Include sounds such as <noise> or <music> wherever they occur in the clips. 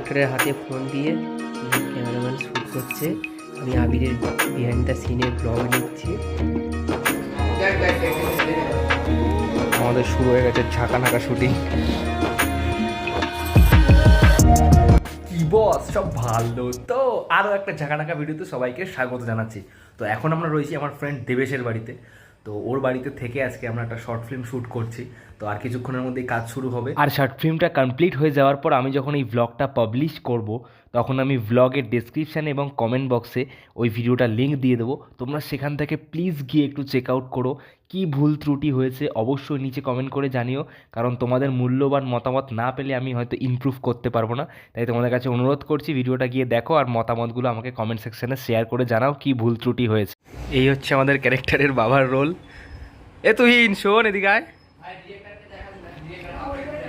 ডিরেক্টরের হাতে ফোন দিয়ে ক্যামেরাম্যান শ্যুট করছে। আমি আবিরের বিহাইন্ড দ্য সিনের ব্লগ নিচ্ছি। আমাদের শুরু হয়ে গেছে ঝাঁকা নাকা শুটিং বস সব ভালো তো? আরও একটা ঝাঁকানাকা ভিডিওতে সবাইকে স্বাগত জানাচ্ছি। তো এখন আমরা রয়েছি আমার ফ্রেন্ড দেবেশের বাড়িতে। তো ওর বাড়িতে থেকে আজকে আমরা একটা শর্ট ফিল্ম শ্যুট করছি। তো আর কিছুক্ষণের মধ্যেই কাজ শুরু হবে। আর শর্ট ফিল্মটা কমপ্লিট হয়ে যাওয়ার পর আমি যখন এই ব্লগটা পাবলিশ করব, তখন আমি ব্লগের ডেসক্রিপশানে এবং কমেন্ট বক্সে ওই ভিডিওটা লিঙ্ক দিয়ে দেবো। তোমরা সেখান থেকে প্লিজ গিয়ে একটু চেক আউট করো। কি ভুল ত্রুটি হয়েছে অবশ্যই নিচে কমেন্ট করে জানিও। কারণ তোমাদের মূল্যবান মতামত না পেলে আমি হয়তো ইমপ্রুভ করতে পারব না। তাই তোমাদের কাছে অনুরোধ করছি ভিডিওটা গিয়ে দেখো আর মতামতগুলো আমাকে কমেন্ট সেকশানে শেয়ার করে জানাও কি ভুল ত্রুটি হয়েছে। এই হচ্ছে আমাদের ক্যারেক্টারের বাবার রোল এ তুই শোন এদিকে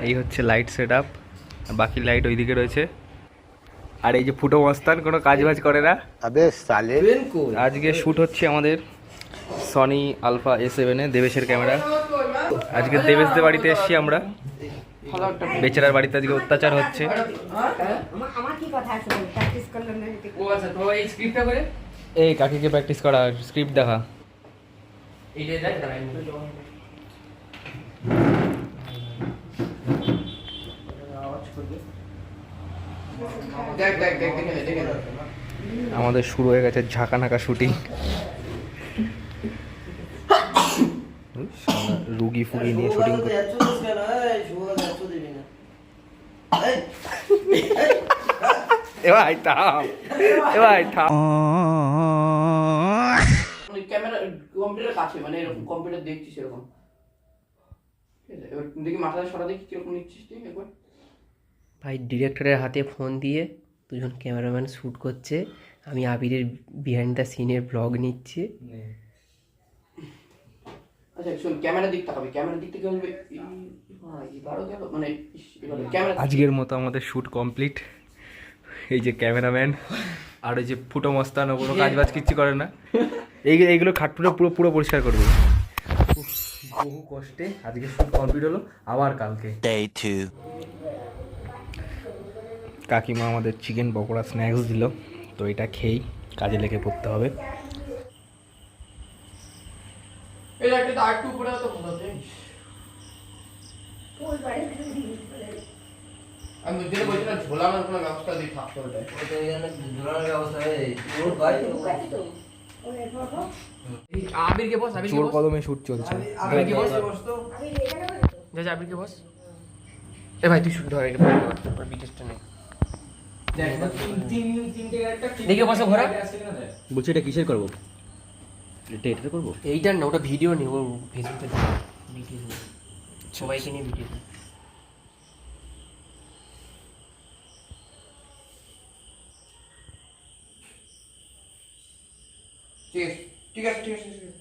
এই হচ্ছে লাইট সেট আপ বাকি লাইট ওইদিকে রয়েছে। আর এই যে ফুটো মস্তান কোনো কাজ বাজ করে না? আজকে শ্যুট হচ্ছে আমাদের সনি আলফা এ সেভেনে দেবেশের ক্যামেরা আজকে দেবেশদের বাড়িতে এসেছি আমরা। বেচারার বাড়িতে আজকে অত্যাচার হচ্ছে। এই, কাকিকে প্র্যাকটিস করা স্ক্রিপ্ট দেখা। আমাদের শুরু হয়ে গেছে ঝাঁকা নাকা শুটিং রুগী ফুগি নিয়ে শুটিং থাম থাম। ক্যামেরা কম্পিউটার কাছে মানে এরকম কম্পিউটার দেখছিস এরকম এবার দেখি মাথাটা সরা দেখি কীরকম নিচ্ছিস তুই একবার। ভাই ডিরেক্টরের হাতে ফোন দিয়ে দুজন ক্যামেরাম্যান শ্যুট করছে। আমি আবিরের বিহাইন্ড দ্য সিনের ব্লগ নিচ্ছি। আচ্ছা শোন ক্যামেরা দিক তাকাবি ক্যামেরা দিক থেকে বলবে এবারও গেল মানে ক্যামেরা আজকের মতো আমাদের শ্যুট কমপ্লিট। এই যে ক্যামেরাম্যান আর ওই যে ফুটো মস্তান কোনো কাজ বাজ কিচ্ছু করে না। এই এইগুলো খাটপুরে পুরো পুরো পরিষ্কার করবে বহু কষ্টে আজকে শ্যুট কমপ্লিট হলো আবার কালকে। কাকিমা আমাদের চিকেন পকোড়া স্ন্যাক্স দিল তো এটা খেয়েই কাজে লেগে পড়তে হবে। একটা তো আরেকটু উপরে তো জিনিস আমি বুঝতে বলছিলাম ঝোলানোর কোনো ব্যবস্থা দিয়ে থাকতে হবে আছে তো ওই বাবা আবিরকে বস আবিরকে চোর কদমে শ্যুট চলছে। আবিরকে বস। আমি এখানে যা যা আবিরকে বস। এ ভাই তুই শুট ধর এটা বিটেস্টটা নে। দেখে বসো ঘোরা বলছি এটা কিসের করব? এটা এটা করব? এইটার না, ওটা ভিডিও নেই, ও ফেসবুকে ভিডিও সবাইকে নিয়ে ভিডিও ঠিক আছে ঠিক আছে ঠিক আছে, ঠিক আছে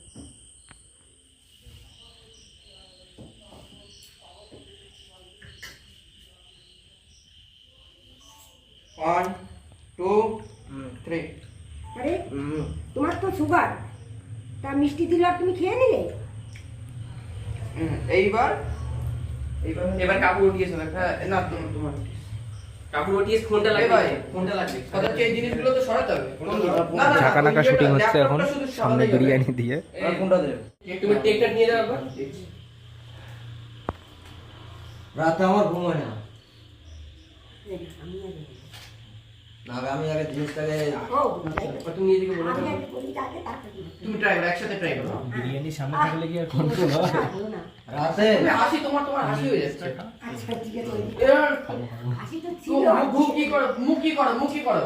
ওয়ান টু থ্রি আরে তোমার তো সুগার তা মিষ্টি দিলে আর তুমি খেয়ে নিলে? এইবার এইবার এবার কাপড় উঠিয়েছে একটা না তোমার তোমার কাপড় উঠিয়েছে ফোনটা লাগবে ফোনটা লাগবে। কথা হচ্ছে এই জিনিসগুলো তো সরাতে হবে। না, না, ঝাঁকা নাকা শুটিং হচ্ছে এখন সামনে। বিরিয়ানি দিয়ে। ফোনটা দে তুমি টেকটা নিয়ে যাও একবার। রাতে আমার ঘুম হয় না। আমি আগে আমি আগে জিনিসটাকে বলে। তুমি। ট্রাই করো একসাথে ট্রাই করো। বিরিয়ানি সামনে থাকলে কি আর কন্ট্রোল হয়? রাতে? তুমি হাসি তোমার তোমার হাসি হয়ে যাচ্ছে। আচ্ছা ঠিক আছে। হাসি তো তো ছিল মুখ কি করো মুখ কি করো মুখ কি করো?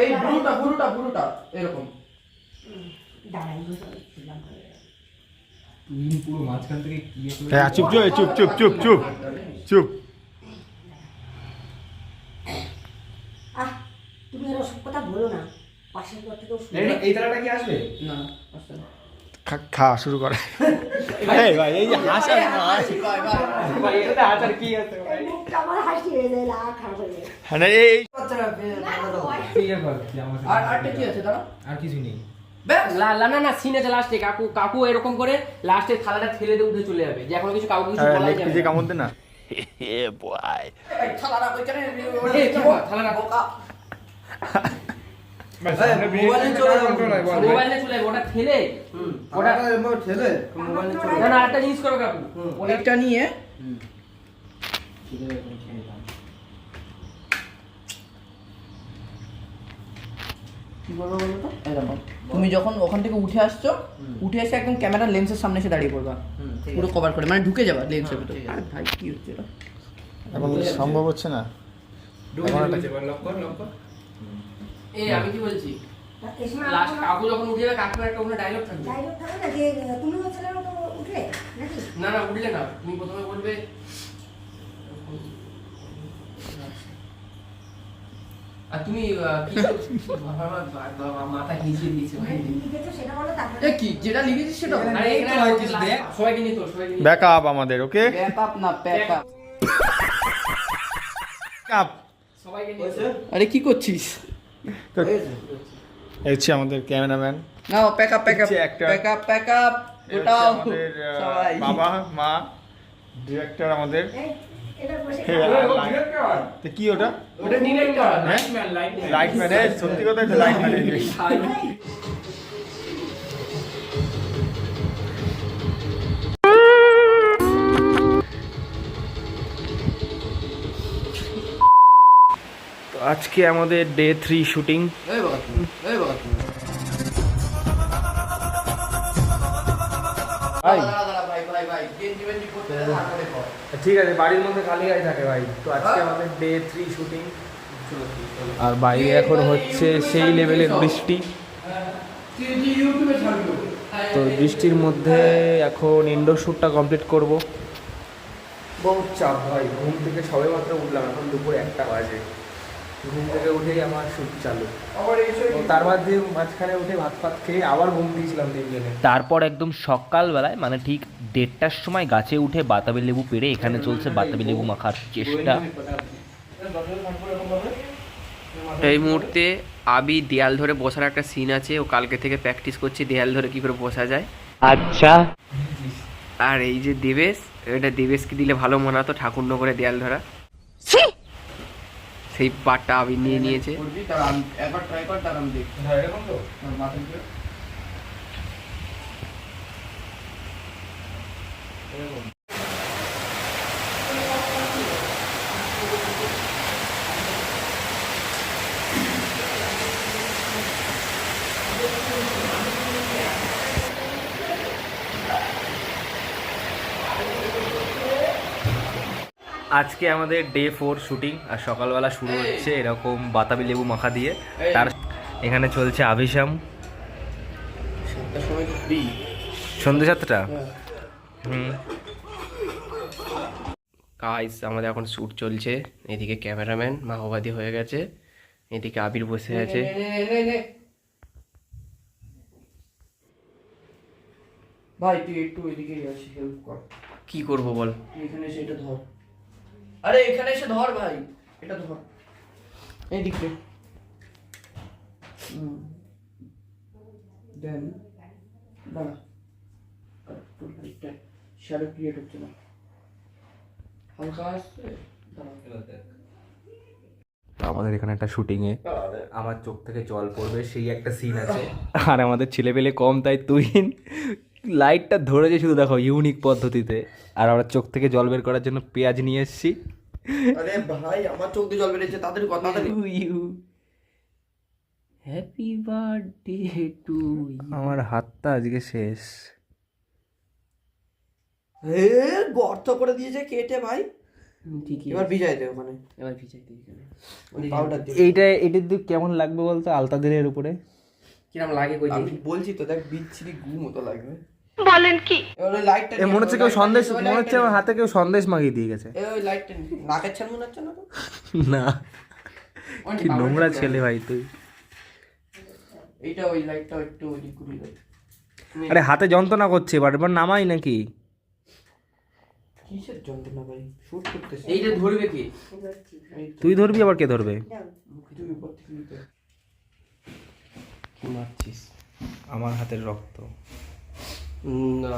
এই এরকম। দাঁড়াই বসে পুরো মাঝখান থেকে কি হ্যাঁ চুপ চুপ চুপ চুপ চুপ চুপ চুপ আহ তুমি বলো না পাশের ঘর থেকেও শুনে এই তারাটা কি আসবে? না আসলে না। খাওয়া শুরু করে। এই ভাই এই যে হাসা ভাই এটাতে হাজার কি আছে ভাই? মুখটা আমার হাসি যায় না হয়ে না সিন লাস্টে কাকু কাকু এরকম করে লাস্টে থালাটা ঠেলে দিয়ে উঠে চলে যাবে। যে এখনও কিছু কাউকে কিছু লেগ যাবে না। কামড় দে না। বল? বোকা। মোবাইলে চলে মোবাইলে চলে ওটা ঠেলে ওটা ছেলে মোবাইলে চলে না না জিনিস করবে কাকু। এটা নিয়ে কি বলব বলো তো? এই দেখো, তুমি যখন ওখান থেকে উঠে আসছো উঠে এসে একদম ক্যামেরা লেন্সের সামনে এসে দাঁড়িয়ে পড়বা। পুরো কভার করে মানে ঢুকে যাবা লেন্সের ভিতরে। ভাই কি হচ্ছে এটা? এখন সম্ভব হচ্ছে না। লক কর, লক কর। এই আমি কি বলছি? লাস্ট কাকু যখন উঠে যাবে কাকুর একটা কোনো ডায়লগ থাকবে। ডাইলগ থাকবে না যে তুমি ছেলের মতো উঠলে নাকি? না না উঠলে না। তুমি প্রথমে বলবে আর তুমি কি মাথা নিচে দিয়েছে ভাই। তুমি লিখেছো সেটা বলো তারপরে এ কি? যেটা লিখেছিস সেটা আরে এখানে হয় কিছু দেখ। সবাইকে নিত সবাইকে ব্যাক আপ আমাদের ওকে না আপ সবাইকে আরে কি করছিস? এই হচ্ছে আমাদের ক্যামেরাম্যান। না প্যাক আপ প্যাক একটা- pack up pack up pack up আহ, সবাই। বাবা মা ডিরেক্টর আমাদের। এই, এটা বসে হ্যাঁ, তো কি ওটা? ওটা director light man light light man সত্যি কথা এটা <laughs> আজকে আমাদের ডে থ্রি শুটিং। ঠিক আছে বাড়ির মধ্যে খালি গাড়ি থাকে ভাই। তো আজকে আমাদের ডে থ্রি শুটিং আর বাইরে এখন হচ্ছে সেই লেভেলের বৃষ্টি। ছাড়বি ওকে। তো বৃষ্টির মধ্যে এখন ইনডোর শ্যুটটা কমপ্লিট করব। বহুত চাপ ভাই ঘুম থেকে সবে মাত্র উঠলাম এখন দুপুর একটা বাজে। ঘুম থেকে উঠেই আমার শ্যুট চালু। তার মধ্যে মাঝখানে উঠে ভাত ফাত খেয়ে আবার ঘুম দিয়েছিলাম তিনজনে। তারপর একদম সকালবেলায় মানে ঠিক দেড়টার সময় গাছে উঠে বাতাবি লেবু পেড়ে এখানে চলছে বাতাবি লেবু মাখার চেষ্টা। এই মুহূর্তে আবি দেয়াল ধরে বসার একটা সিন আছে ও কালকে থেকে প্র্যাকটিস করছে দেয়াল ধরে কি করে বসা যায়। আচ্ছা। আর এই যে দেবেশ এটা দেবেশকে দিলে ভালো মানাতো ঠাকুর নগরে দেয়াল ধরা। সেই পাটটা আমি নিয়ে নিয়েছে। একবার ট্রাই কর তার আমি দেখি এরকম তো। আজকে আমাদের ডে ফোর শুটিং আর সকালবেলা শুরু হচ্ছে এরকম বাতাবি লেবু মাখা দিয়ে। তার এখানে চলছে সময় সন্ধ্যে সাতটা? হুম। গাইস আমাদের এখন শ্যুট চলছে। এদিকে ক্যামেরাম্যান মাহবাদী হয়ে গেছে। এদিকে আবির বসে আছে। ভাই তুই একটু এদিকে আসি হেল্প কর। কি করব বল? এখানে এসে এটা ধর। আরে এখানে এসে ধর ভাই। এটা ধর। এইদিকে হুম। দেন। দাঁড়া। তোর ক্রিয়েট হচ্ছে না। হালকা আসছে? আমাদের এখানে একটা শুটিংয়ে আমার চোখ থেকে জল পড়বে সেই একটা সিন আছে। আর আমাদের ছেলেপেলে কম তাই তুই লাইটটা ধরেছে শুধু দেখো ইউনিক পদ্ধতিতে। আর আমরা চোখ থেকে জল বের করার জন্য পেঁয়াজ নিয়ে এসেছি। আরে ভাই আমার চোখ দিয়ে জল বেরিয়েছে তাদের কথা ইউ হ্যাপি বার্থডে টু আমার হাতটা আজকে শেষ। এ গর্ত করে দিয়েছে কেটে ভাই। ঠিকই এবার ভিজাই দে ওখানে। এবার ভিজাই দিই এখানে। পাউডার দিয়ে। এইটা এটার দিক কেমন লাগবে বলতো? আলতাদের দিনের উপরে? কিরম লাগে কই বলছি তো দেখ বিচ্ছিরি গু মতো লাগবে। বলেন কি? ওই লাইটটা এ মনে হচ্ছে কেউ সন্দেশ মনে হচ্ছে আমার হাতে কেউ সন্দেশ মাখিয়ে দিয়ে গেছে। ওই লাইটটা নাকের ছাল মনে হচ্ছে না তো না। কি নোংরা ছেলে ভাই তুই। এইটা ওই লাইটটা একটু ওই দিক ঘুরিয়ে আরে হাতে যন্ত্রণা করছে এবার এবার নামাই নাকি? কিসের যন্ত্রণা ভাই? শুট করতেছি। এইটা ধরবে কি? তুই ধরবি আবার কে ধরবে? আমার হাতের রক্ত। না।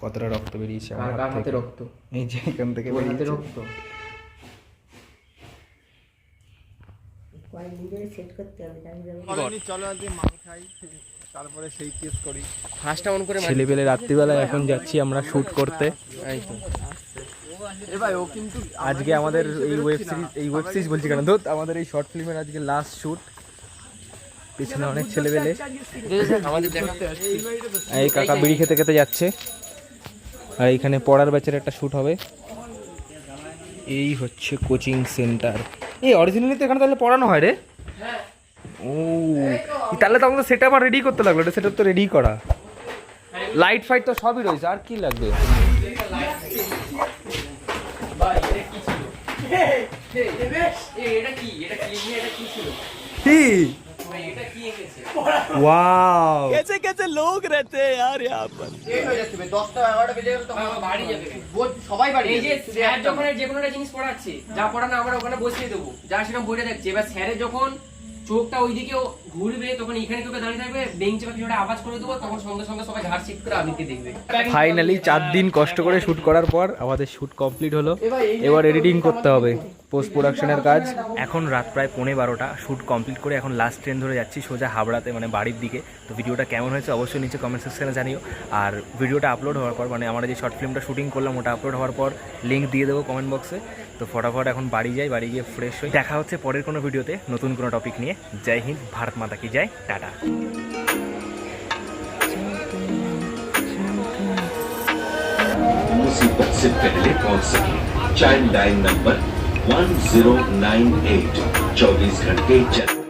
কতটা রক্ত বেরিয়েছে আমার কার হাত। রক্ত? এই যে এখান থেকে বেরিয়েছে। রক্ত? কয়েকদিন ধরে সেট করতে হবে জানি যাব। চলো আজকে মাল খাই তারপরে সেই করি। ফার্স্টটা অন করে ছেলে পেলে রাত্রিবেলা এখন যাচ্ছি আমরা শুট করতে। আজকে আমাদের এই ওয়েব সিরিজ এই ওয়েব সিরিজ বলছি কেন? ধর আমাদের এই শর্ট ফিল্মের আজকে লাস্ট শুট পিছনে অনেক ছেলে পেলে এই কাকা বিড়ি খেতে খেতে যাচ্ছে আর এইখানে পড়ার ব্যাচের একটা শ্যুট হবে এই হচ্ছে কোচিং সেন্টার এই অরিজিনালি তো এখানে তাহলে পড়ানো হয় রে ও তাহলে তো আমাদের সেটা আবার রেডি করতে লাগল এটা সেটা তো রেডি করা লাইট ফাইট তো সবই রয়েছে আর কি লাগবে এটা কি ওয়াও হয়ে দশটা এগারোটা বেজে গেলে তো আমার বাড়ি যাবে সবাই বাড়ি এই যে স্যার যখন যে কোনো একটা জিনিস পড়াচ্ছে যা পড়ানো আমরা ওখানে বসিয়ে দেবো। যা সেরকম বইটা দেখছে এবার স্যারে যখন চোখটা ওইদিকে ঘুরবে তখন এখানে কেউ দাঁড়িয়ে থাকবে বেঞ্চে বা কিছু একটা আওয়াজ করে দেবো তখন সঙ্গে সঙ্গে সবাই ঝাড় শিফট করে আদিকে দেখবে। ফাইনালি চার দিন কষ্ট করে শুট করার পর আমাদের শুট কমপ্লিট হলো। এবার এডিটিং করতে হবে। পোস্ট প্রোডাকশনের কাজ। এখন রাত প্রায় পৌনে বারোটা শ্যুট কমপ্লিট করে এখন লাস্ট ট্রেন ধরে যাচ্ছি সোজা হাবড়াতে মানে বাড়ির দিকে। তো ভিডিওটা কেমন হয়েছে অবশ্যই নিচে কমেন্ট সেকশনে জানিও। আর ভিডিওটা আপলোড হওয়ার পর মানে আমরা যে শর্ট ফিল্মটা শুটিং করলাম ওটা আপলোড হওয়ার পর লিঙ্ক দিয়ে দেবো কমেন্ট বক্সে তো ফটাফট এখন বাড়ি যাই বাড়ি গিয়ে ফ্রেশ হই দেখা হচ্ছে পরের কোনো ভিডিওতে নতুন কোনো টপিক নিয়ে জয় হিন্দ ভারত মাতা কি জয় টাটা मुसीबत से पहले पहुंच सके चाइल्ड लाइन नंबर 1098 24 घंटे चल